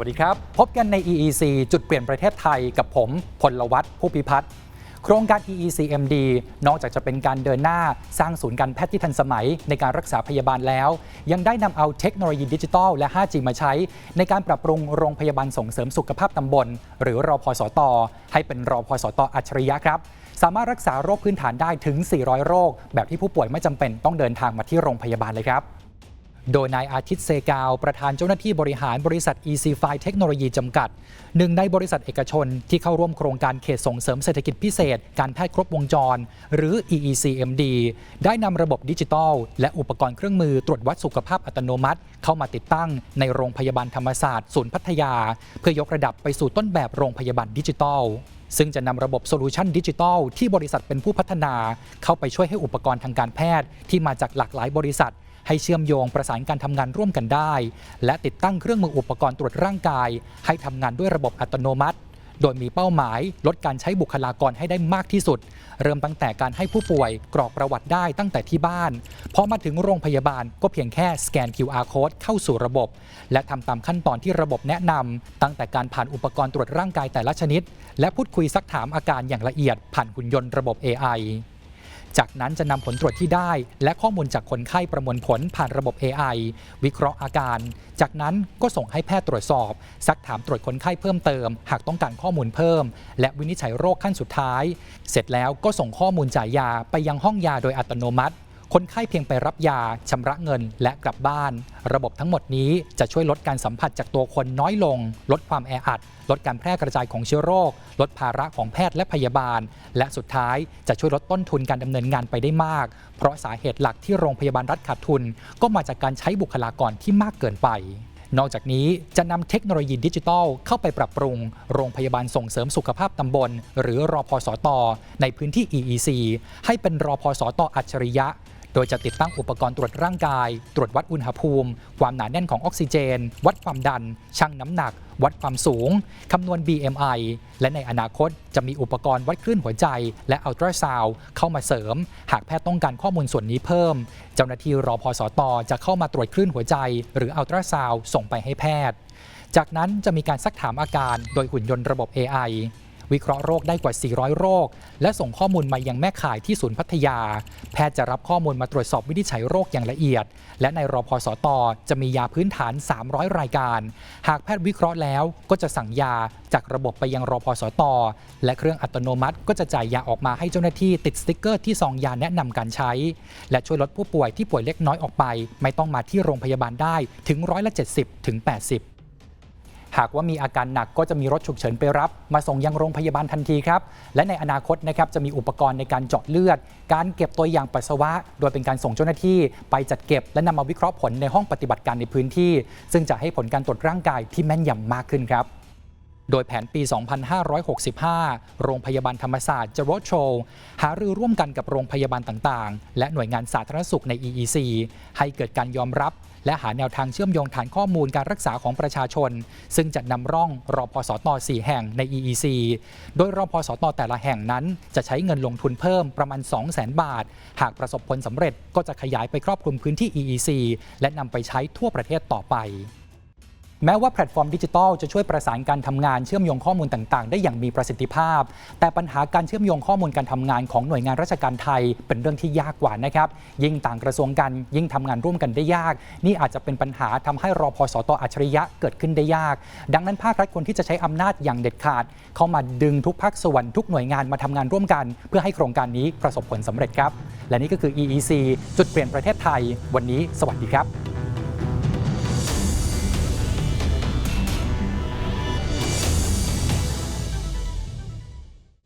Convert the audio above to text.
วัสดีครับ พบกันใน EEC จุดเปลี่ยนประเทศไทยกับผม พลวัตผู้พิพัฒน์โครงการ EEC MD นอกจากจะเป็นการเดินหน้าสร้างศูนย์การแพทย์ที่ทันสมัยในการรักษาพยาบาลแล้ว ยังได้นำเอาเทคโนโลยีดิจิทัลและ 5G มาใช้ ในการปรับปรุงโรงพยาบาลส่งเสริมสุขภาพตำบล หรือรอพสต ให้เป็นรอพสตอัจฉริยะครับ สามารถรักษาโรคพื้นฐานได้ถึง 400 โรค แบบที่ผู้ป่วยไม่จำเป็นต้องเดินทางมาที่โรงพยาบาลเลยครับ โดยนายอาทิตย์เซกาว ประธานเจ้าหน้าที่บริหารบริษัท e c f i เทคโนโลยีจำกัด หนึ่งในบริษัทเอกชนที่เข้าร่วมโครงการเขตส่งเสริมเศรษฐกิจพิเศษ การแพทย์ครบวงจร หรือ EECMD ได้นำระบบดิจิทัล และอุปกรณ์เครื่องมือตรวจวัดสุขภาพอัตโนมัติ เข้ามาติดตั้งในโรงพยาบาลธรรมศาสตร์ศูนย์พัทยา เพื่อยกระดับไปสู่ต้นแบบโรงพยาบาลดิจิทัลซึ่งจะนำระบบโซลูชันดิจิทัลที่บริษัทเป็นผู้พัฒนา เข้าไปช่วยให้อุปกรณ์ทางการแพทย์ ที่มาจากหลากหลายบริษัท ให้เชื่อมโยงประสานการทำงานร่วมกันได้ และติดตั้งเครื่องมืออุปกรณ์ตรวจร่างกาย ให้ทำงานด้วยระบบอัตโนมัติ โดยมีเป้าหมายลดการใช้บุคลากรให้ได้มากที่สุด เริ่มตั้งแต่การให้ผู้ป่วยกรอกประวัติได้ตั้งแต่ที่บ้านพอมาถึงโรงพยาบาลก็เพียงแค่สแกน QR code เข้าสู่ระบบ และทำตามขั้นตอนที่ระบบแนะนำตั้งแต่การผ่านอุปกรณ์ตรวจร่างกายแต่ละชนิด และพูดคุยซักถามอาการอย่างละเอียดผ่านหุ่นยนต์ระบบ AI จากนั้นจะนำผลตรวจที่ได้ และข้อมูลจากคนไข้ประมวลผลผ่านระบบ AI วิเคราะห์อาการ จากนั้นก็ส่งให้แพทย์ตรวจสอบ ซักถามตรวจคนไข้เพิ่มเติม หากต้องการข้อมูลเพิ่ม และวินิจฉัยโรคขั้นสุดท้าย เสร็จแล้วก็ส่งข้อมูลจ่ายยาไปยังห้องยาโดยอัตโนมัติ คนไข้เพียงไปรับยาชำระเงินและกลับบ้าน ระบบทั้งหมดนี้จะช่วยลดการสัมผัสจากตัวคนน้อยลง ลดความแออัด ลดการแพร่กระจายของเชื้อโรค ลดภาระของแพทย์และพยาบาล และสุดท้ายจะช่วยลดต้นทุนการดำเนินงานไปได้มาก เพราะสาเหตุหลักที่โรงพยาบาลรัฐขาดทุน ก็มาจากการใช้บุคลากรที่มากเกินไปนอกจากนี้จะนำเทคโนโลยีดิจิทัลเข้าไปปรับปรุง โรงพยาบาลส่งเสริมสุขภาพตำบล หรือรอพสตในพื้นที่ EEC ให้เป็นรอพสตอัจฉริยะ โดยจะติดตั้งอุปกรณ์ตรวจร่างกาย ตรวจวัดอุณหภูมิ ความหนาแน่นของออกซิเจน วัดความดัน ชั่งน้ำหนัก วัดความสูง คำนวณ BMI และในอนาคตจะมีอุปกรณ์วัดคลื่นหัวใจ และอัลตราซาวเข้ามาเสริม หากแพทย์ต้องการข้อมูลส่วนนี้เพิ่ม เจ้าหน้าที่รอพสตจะเข้ามาตรวจคลื่นหัวใจ หรืออัลตราซาวส่งไปให้แพทย์ จากนั้นจะมีการซักถามอาการ โดยหุ่นยนต์ระบบ AI วิเคราะห์โรคได้กว่า 400 โรค และส่งข้อมูลมายังแม่ข่ายที่ศูนย์พัทยา แพทย์จะรับข้อมูลมาตรวจสอบวินิจฉัยโรคอย่างละเอียด และในรอพสตจะมียาพื้นฐาน 300 รายการ หากแพทย์วิเคราะห์แล้วก็จะสั่งยาจากระบบไปยังรอพสตและเครื่องอัตโนมัติก็จะจ่ายยาออกมาให้เจ้าหน้าที่ติดสติ๊กเกอร์ที่ซองยาแนะนำการใช้ และช่วยลดผู้ป่วยที่ป่วยเล็กน้อยออกไป ไม่ต้องมาที่โรงพยาบาลได้ถึงร้อยละ70ถึง80 หากว่ามีอาการหนักก็จะมีรถฉุกเฉินไปรับ มาส่งยังโรงพยาบาลทันทีครับ และในอนาคตนะครับจะมีอุปกรณ์ในการเจาะเลือด การเก็บตัวอย่างปัสสาวะ โดยเป็นการส่งเจ้าหน้าที่ ไปจัดเก็บ และนำมาวิเคราะห์ผลในห้องปฏิบัติการในพื้นที่ ซึ่งจะให้ผลการตรวจร่างกายที่แม่นยำมากขึ้นครับ โดยแผนปี 2565 โรงพยาบาลธรรมศาสตร์จะรดโชว์ หารือร่วมกันกับโรงพยาบาลต่างๆ และหน่วยงานสาธารณสุขใน EEC ให้เกิดการยอมรับ และหาแนวทางเชื่อมโยงฐานข้อมูลการรักษาของประชาชน ซึ่งจะนำร่องรอพสต4แห่งใน EEC โดยรอพสตแต่ละแห่งนั้น จะใช้เงินลงทุนเพิ่มประมาณ 200,000 บาท หากประสบผลสำเร็จก็จะขยายไปครอบคลุมพื้นที่ EEC และนำไปใช้ทั่วประเทศต่อไป แม้ว่าแพลตฟอร์มดิจิทัลจะช่วยประสานการทำงานเชื่อมโยงข้อมูลต่าง ๆ ได้อย่างมีประสิทธิภาพ แต่ปัญหาการเชื่อมโยงข้อมูลการทำงานของหน่วยงานราชการไทย เป็นเรื่องที่ยากกว่านะครับ ยิ่งต่างกระทรวงกัน ยิ่งทำงานร่วมกันได้ยาก นี่อาจจะเป็นปัญหาทำให้รอพสตอัจฉริยะเกิดขึ้นได้ยาก ดังนั้นภาครัฐควรที่จะใช้อำนาจอย่างเด็ดขาด เข้ามาดึงทุกภาคส่วนทุกหน่วยงานมาทำงานร่วมกัน เพื่อให้โครงการนี้ประสบผลสำเร็จครับ และนี่ก็คือ EEC จุดเปลี่ยนประเทศไทย วันนี้ สวัสดีครับ